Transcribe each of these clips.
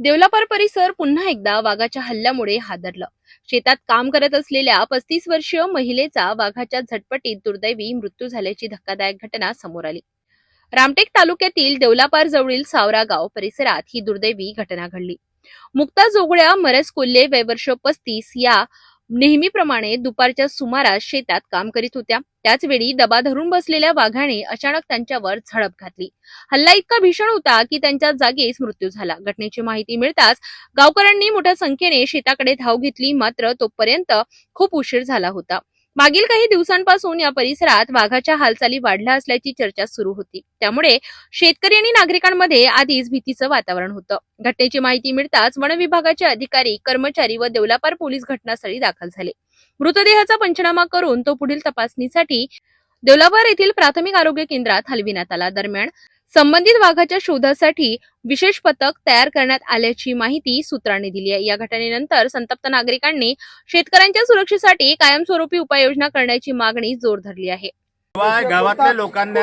देवलापार परिसर पुन्हा एकदा वाघाच्या हल्ल्यामुळे हादरलं. शेतात काम करत असलेल्या पस्तीस वर्षीय महिलेचा वाघाच्या झटपटीत दुर्दैवी मृत्यू झाल्याची धक्कादायक घटना समोर आली. रामटेक तालुक्यातील देवलापार जवळील सावरा गाव परिसरात ही दुर्दैवी घटना घडली. मुक्ता जोगळ्या मरस कोल्हे वयवर्ष पस्तीस या नेहमीप्रमाणे दुपारच्या सुमारास शेतात काम करीत होत्या. त्याचवेळी दबा धरून बसलेल्या वाघाने अचानक त्यांच्यावर झडप घातली. हल्ला इतका भीषण होता की त्यांच्या जागीच मृत्यू झाला. घटनेची माहिती मिळताच गावकऱ्यांनी मोठ्या संख्येने शेताकडे धाव घेतली. मात्र तोपर्यंत खूप उशीर झाला होता. मागील काही दिवसांपासून या परिसरात वाघाच्या हालचाली वाढल्या असल्याची चर्चा सुरू होती. त्यामुळे शेतकरी आणि नागरिकांमध्ये आधीच भीतीचं वातावरण होतं. घटनेची माहिती मिळताच वन विभागाचे अधिकारी कर्मचारी व देवलापार पोलीस घटनास्थळी दाखल झाले. मृतदेहाचा पंचनामा करून तो पुढील तपासणीसाठी देवलापार येथील प्राथमिक आरोग्य केंद्रात हलविण्यात आला. दरम्यान संबंधित वाघाच्या शोधासाठी विशेष पथक तयार करण्यात आल्याची माहिती सूत्रांनी दिली आहे. या घटनेनंतर संतप्त नागरिकांनी शेतकऱ्यांच्या सुरक्षेसाठी कायमस्वरूपी उपाययोजना करण्याची मागणी जोर धरली आहे. शिवाय गावातल्या लोकांना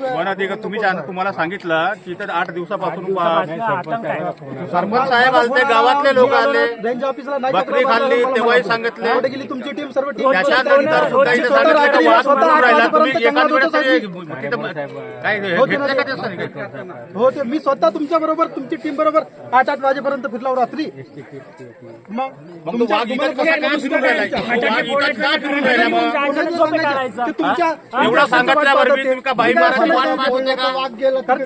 वन अधिकारी तुम्ही तुम्हाला सांगितलं की इथं आठ दिवसापासून सरपंच साहेब आले. गावातले लोक आले रेंज ऑफिसला नाही बकरी खाल्ली मला तेव्हाही. सांगितले. कुठे गेली तुमची टीम सर्व टीम त्याच्यानंतर सुद्धा इथं स्वतः सांगितलं रात्री की वाघ स्वतः म्हणून राहिला तुम्ही एकाच वेळेस तरी तिथं काय हो, ते घेतलं का ते नाही. सांगितलं? हो ते मी स्वतः तुमच्या बरोबर तुमची टीम बरोबर आठ आठ वाजेपर्यंत फिरला रात्री. मग मग तो वाघ इथं कसा काय फिरून राहिला? तो वाघ इथं का फिरून राहिला मग? कोणाची सांगायचं? ते तुमच्या एवढं सांगितल्यावर मी तुम्ही का बाई मारायची वाट पाहत होते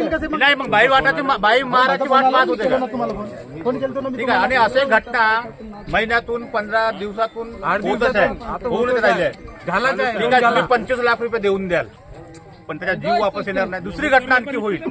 का? नाही मग बाई वाटाची बाई मारायची वाट पाहत होते? का ठीक आहे आणि असे घटना महिन्यातून पंधरा दिवसातून होतच आहे. होऊनच राहिले ठीक आहे तुम्ही पंचवीस लाख रुपये देऊन द्याल. पण त्याचा जीव वापस येणार नाही. दुसरी घटना आणखी होईल.